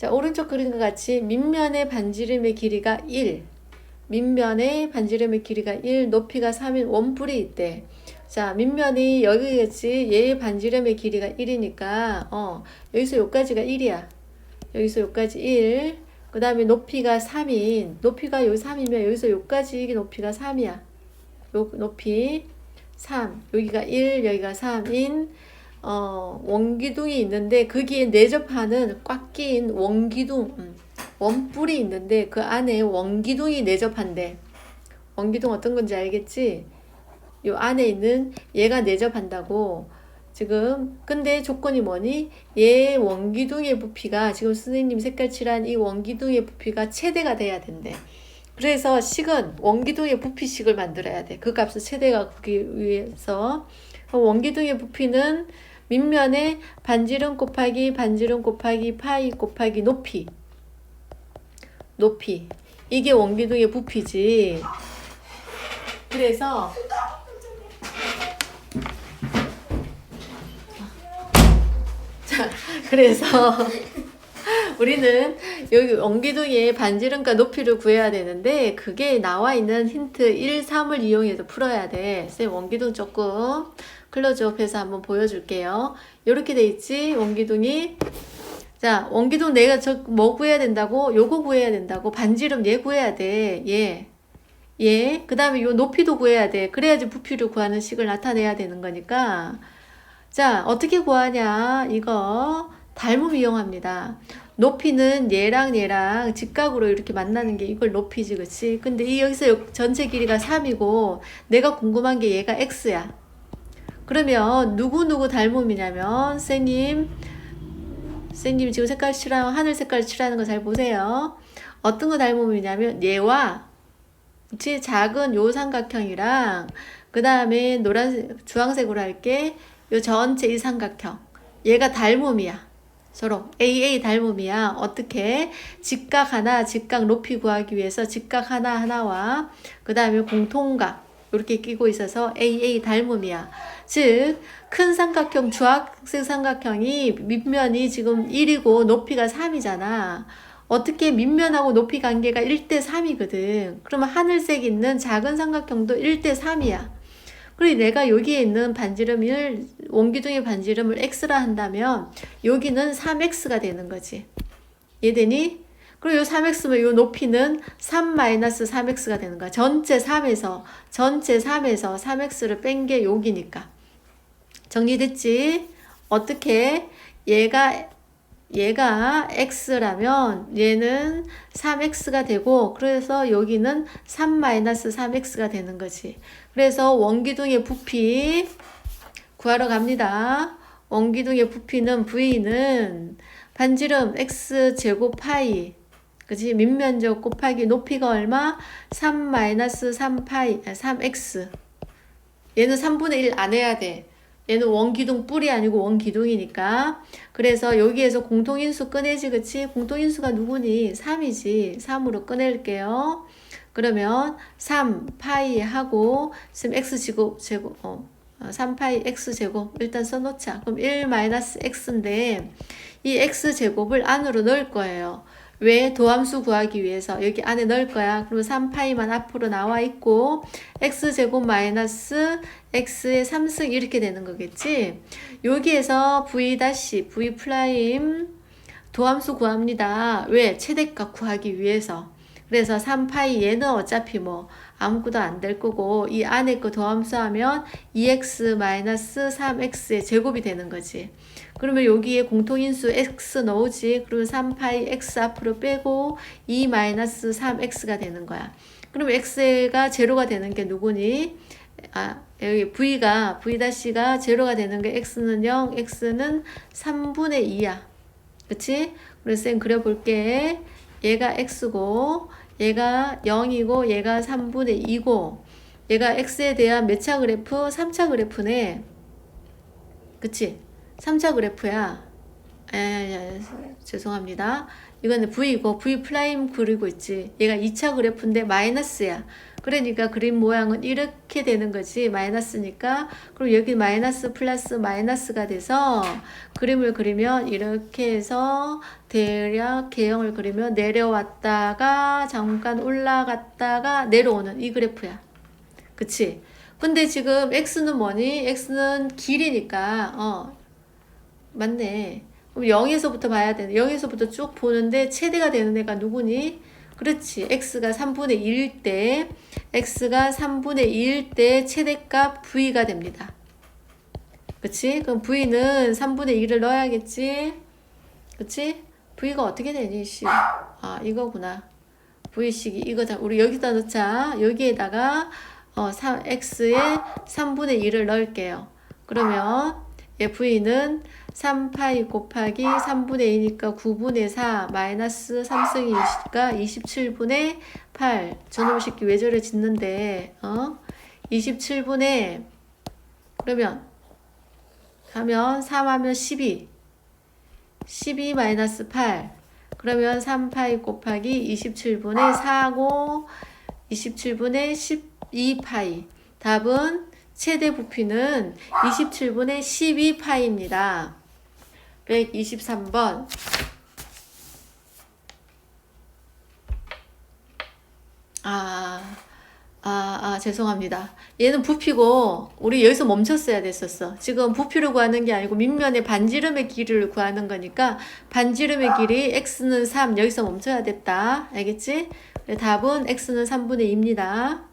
자, 오른쪽 그림과 같이 밑면의 반지름의 길이가 1. 밑면의 반지름의 길이가 1, 높이가 3인 원뿔이 있대. 자, 밑면이 여기겠지. 얘의 반지름의 길이가 1이니까, 어, 여기서 여기까지가 1이야. 여기서 여기까지 1. 그 다음에 높이가 3인, 높이가 여기 3이면 여기서 여기까지 이게 높이가 3이야. 요 높이 3, 여기가 1, 여기가 3인, 어, 원기둥이 있는데, 거기에 내접하는 꽉 끼인 원기둥, 음, 원뿔이 있는데, 그 안에 원기둥이 내접한대. 원기둥 어떤 건지 알겠지? 요 안에 있는 얘가 내접한다고. 지금, 근데 조건이 뭐니? 얘 원기둥의 부피가, 지금 선생님 색깔 칠한 이 원기둥의 부피가 최대가 돼야 된대. 그래서 식은 원기둥의 부피식을 만들어야 돼. 그 값을 최대가 그기 위해서. 원기둥의 부피는 밑면에 반지름 곱하기 반지름 곱하기 파이 곱하기 높이. 높이. 이게 원기둥의 부피지. 그래서 자, 그래서 우리는 여기 원기둥의 반지름과 높이를 구해야 되는데 그게 나와 있는 힌트 1, 3을 이용해서 풀어야 돼. 쌤 원기둥 조금 클로즈업해서 한번 보여줄게요. 이렇게 돼 있지 원기둥이 자 원기둥 내가 저 뭐 구해야 된다고? 요거 구해야 된다고 반지름 얘 구해야 돼. 얘. 얘. 그 다음에 요 높이도 구해야 돼. 그래야지 부피를 구하는 식을 나타내야 되는 거니까 자 어떻게 구하냐 이거 닮음 이용합니다. 높이는 얘랑 얘랑 직각으로 이렇게 만나는 게 이걸 높이지, 그치? 근데 이 여기서 여- 전체 길이가 3이고, 내가 궁금한 게 얘가 x야. 그러면 누구누구 닮음이냐면, 쌤님, 쌤님 지금 색깔 칠하는, 하늘 색깔 칠하는 거 잘 보세요. 어떤 거 닮음이냐면, 얘와, 그치? 작은 요 삼각형이랑, 그 다음에 노란색, 주황색으로 할게. 요 전체 이 삼각형. 얘가 닮음이야. 서로 AA 닮음이야. 어떻게? 직각 하나, 직각 높이 구하기 위해서 직각 하나 하나와 그 다음에 공통각 이렇게 끼고 있어서 AA 닮음이야. 즉, 큰 삼각형, 주황색 삼각형이 밑면이 지금 1이고 높이가 3이잖아. 어떻게 밑면하고 높이 관계가 1대 3이거든. 그러면 하늘색 있는 작은 삼각형도 1대 3이야. 그리고 내가 여기에 있는 반지름을 원기둥의 반지름을 x라 한다면 여기는 3x가 되는 거지. 이해되니? 그리고 요 3x면 요 높이는 3-3x가 되는 거야. 전체 3에서 전체 3에서 3x를 뺀 게 여기니까. 정리됐지? 어떻게 얘가 얘가 x라면 얘는 3x가 되고 그래서 여기는 3-3x가 되는 거지. 그래서 원기둥의 부피 구하러 갑니다. 원기둥의 부피는 v는 반지름 x 제곱 파이 그지 밑면적 곱하기 높이가 얼마? 3 3파이 3x 얘는 3분의 1 안 해야 돼. 얘는 원기둥 뿔이 아니고 원기둥이니까. 그래서 여기에서 공통인수 꺼내지, 그치? 공통인수가 누구니? 3이지. 3으로 꺼낼게요. 그러면 3 파이 하고, 지금 x제곱, 제곱, 어, 3파이 x제곱 일단 써놓자. 그럼 1 마이너스 x인데, 이 x제곱을 안으로 넣을 거예요. 왜? 도함수 구하기 위해서 여기 안에 넣을 거야. 그러면 3파이만 앞으로 나와 있고 x제곱 마이너스 x의 3승 이렇게 되는 거겠지? 여기에서 v 다시 v 프라임 도함수 구합니다. 왜? 최대값 구하기 위해서. 그래서 3파이 얘는 어차피 뭐 아무것도 안 될 거고 이 안에 거 더함수하면 2x 마이너스 3x의 제곱이 되는 거지. 그러면 여기에 공통인수 x 넣으지. 그러면 3파이 x 앞으로 빼고 2 마이너스 3x가 되는 거야. 그럼 x가 제로가 되는 게 누구니? 아, 여기 v가 v-가 제로가 되는 게 x는 0, x는 3분의 2야. 그치? 그래서 쌤 그려볼게. 얘가 x고 얘가 0이고 얘가 3분의 2고 얘가 x에 대한 몇차 그래프? 3차 그래프네. 그치? 3차 그래프야. 에, 에, 죄송합니다. 이거는 V고 V 프라임 그리고 있지. 얘가 2차 그래프인데 마이너스야. 그러니까 그림 모양은 이렇게 되는 거지. 마이너스니까. 그럼 여기 마이너스 플러스 마이너스가 돼서 그림을 그리면 이렇게 해서 대략 개형을 그리면 내려왔다가 잠깐 올라갔다가 내려오는 이 그래프야. 그치? 근데 지금 x는 뭐니? x는 길이니까 어 맞네. 그럼 0에서부터 봐야 되네. 0에서부터 쭉 보는데 최대가 되는 애가 누구니? 그렇지. x가 3분의 1일 때 x가 3분의 2일 때 최대값 v가 됩니다. 그치? 그럼 v는 3분의 2를 넣어야겠지? 그치? v가 어떻게 되니? 씨. 아, 이거구나. v식이 이거다. 우리 여기다 넣자. 여기에다가 어, 3, x에 3분의 2를 넣을게요. 그러면 얘 v는 3파이 곱하기 3분의 2니까 9분의 4 마이너스 3승이 20가 27분의 8 저놈의 새끼 왜 저래 짓는데 어? 27분의 그러면 하면 3하면 12 12 마이너스 8 그러면 3파이 곱하기 27분의 4고 27분의 12파이. 답은 최대 부피는 27분의 12파이입니다. 123번 아, 아, 아, 죄송합니다. 얘는 부피고, 우리 여기서 멈췄어야 됐었어. 지금 부피를 구하는 게 아니고, 밑면의 반지름의 길이를 구하는 거니까, 반지름의 길이 x는 3, 여기서 멈춰야 됐다. 알겠지? 답은 x는 3분의 2입니다.